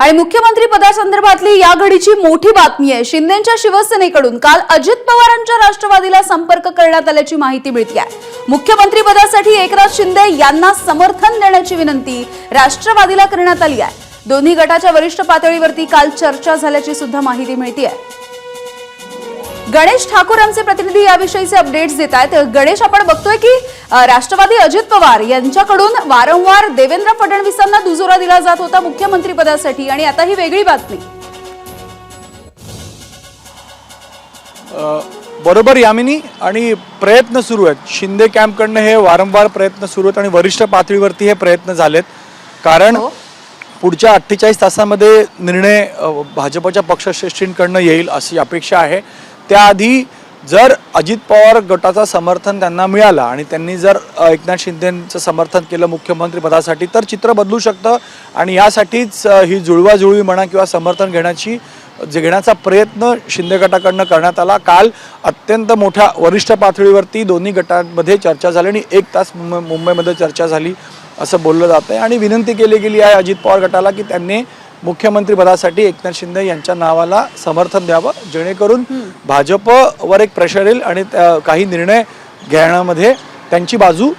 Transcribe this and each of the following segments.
आणि मुख्यमंत्री पदासंदर्भातली या घडीची मोठी बातमी आहे. शिंदेच्या शिवसेनेकडून काल अजित पवारांच्या राष्ट्रवादीला संपर्क करण्यात आल्याची माहिती मिळते मुख्यमंत्री पदासाठी एकनाथ शिंदे यांना समर्थन देण्याची विनंती राष्ट्रवादीला करण्यात आली आहे दोन्ही गटाच्या वरिष्ठ पातळीवरती काल चर्चा झाल्याची सुद्धा माहिती मिळते गणेश ठाकूर आमचे प्रतिनिधी याविषयीचे अपडेट्स देत आहेत. गणेश आपण बघतोय की राष्ट्रवादी अजित पवार यांच्याकडून वारंवार देवेंद्र फडणवीसांना दुजोरा दिला जात होता मुख्यमंत्री पदासाठी आणि आता ही वेगळी बातमी. बरोबर यामिनी आणि प्रयत्न सुरू आहेत. शिंदे कॅम्पकडनं हे वारंवार प्रयत्न सुरू आहेत आणि वरिष्ठ पातळीवरती हे प्रयत्न झालेत. कारण हो. पुढच्या अठ्ठेचाळीस तासामध्ये निर्णय भाजपच्या पक्षश्रेष्ठींकडनं येईल अशी अपेक्षा आहे. त्याआधी जर अजित पवार गटाचा समर्थन त्यांना मिळालं आणि त्यांनी जर एकनाथ शिंदेचं समर्थन केलं मुख्यमंत्री पदासाठी तर चित्र बदलू शकतं. आणि यासाठीच ही जुळवाजुळवी म्हणा किंवा समर्थन घेण्याची जे घेण्याचा प्रयत्न शिंदे गटाकडनं करण्यात आला. काल अत्यंत मोठ्या वरिष्ठ पातळीवरती दोन्ही गटांमध्ये चर्चा झाली आणि एक तास मुंबईमध्ये चर्चा झाली असं बोललं जात आहे आणि विनंती केली गेली आहे अजित पवार गटाला की त्यांनी मुख्यमंत्री पदासाठी एकनाथ शिंदे यांच्या नावाला समर्थन द्यावं जेणेकरून भाजपवर एक प्रेशर येईल आणि काही निर्णय घेण्यामध्ये त्यांची बाजू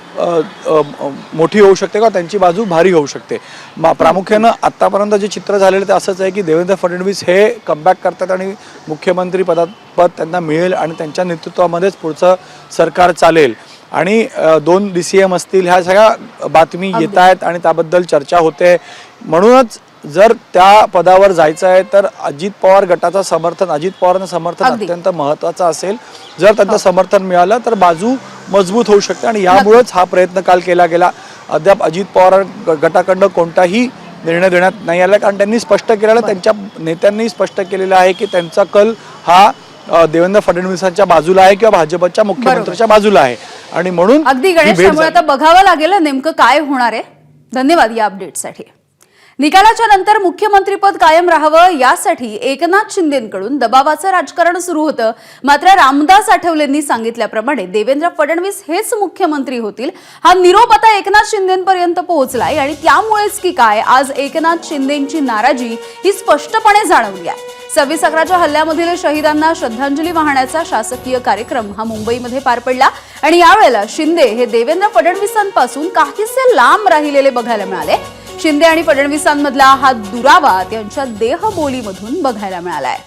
मोठी होऊ शकते किंवा त्यांची बाजू भारी होऊ शकते. मा- प्रामुख्यानं आत्तापर्यंत जे चित्र झालेलं ते असंच आहे की देवेंद्र फडणवीस हे कमबॅक करतात आणि मुख्यमंत्री पदात पद त्यांना मिळेल आणि त्यांच्या नेतृत्वामध्येच पुढचं सरकार चालेल. आणि दोन डी सी एम असतील ह्या सगळ्या बातमी येत आहेत आणि त्याबद्दल चर्चा होते. म्हणूनच जर त्या पदावर जायचं आहे तर अजित पवार गटाचं समर्थन अजित पवारांचं समर्थन. अत्यंत महत्वाचं असेल. जर त्यांचं समर्थन मिळालं तर बाजू मजबूत होऊ शकते आणि यामुळेच हा प्रयत्न काल केला गेला. अद्याप अजित पवार गटाकडनं कोणताही निर्णय देण्यात नाही आला कारण त्यांनी स्पष्ट केलेलं त्यांच्या नेत्यांनी स्पष्ट केलेलं आहे की त्यांचा कल हा देवेंद्र फडणवीसांच्या बाजूला आहे किंवा भाजपच्या मुख्यमंत्र्यांच्या बाजूला आहे. आणि म्हणून अगदी ही गणेश. आता बघावं लागेल नेमकं काय होणार आहे. धन्यवाद या अपडेटसाठी निकालाच्या नंतर मुख्यमंत्रीपद कायम राहावं यासाठी एकनाथ शिंदेकडून दबावाचं राजकारण सुरू होतं. मात्र रामदास आठवलेंनी सांगितल्याप्रमाणे देवेंद्र फडणवीस हेच मुख्यमंत्री होतील. हा निरोप आता एकनाथ शिंदेपर्यंत पोहोचलाय आणि त्यामुळेच की काय आज एकनाथ शिंदेची नाराजी ही स्पष्टपणे जाणवली आहे. सव्वीस अकराच्या हल्ल्यामधील शहीदांना श्रद्धांजली वाहण्याचा शासकीय कार्यक्रम हा मुंबईमध्ये पार पडला आणि यावेळेला शिंदे हे देवेंद्र फडणवीसांपासून काहीसे लांब राहिलेले बघायला मिळाले. शिंदे आणि फडणवीसांमधला हा दुरावा त्यांच्या देहबोलीमधून बघायला मिळालाय.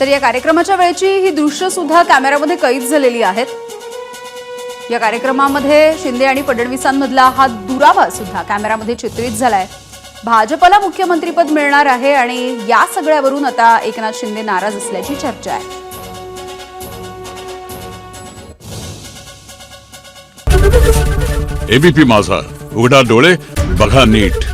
तर या कार्यक्रमाच्या वेळेची ही दृश्य सुद्धा कॅमेऱ्यामध्ये कैद झालेली आहेत. या कार्यक्रमामध्ये शिंदे आणि फडणवीसांमधला हा दुरावा सुद्धा कॅमेरामध्ये चित्रित झालाय. भाजपला मुख्यमंत्रीपद मिळणार आहे आणि या सगळ्यावरून आता एकनाथ शिंदे नाराज असल्याची चर्चा आहे. एबीपी माझा. उघडा डोळे बघा नीट.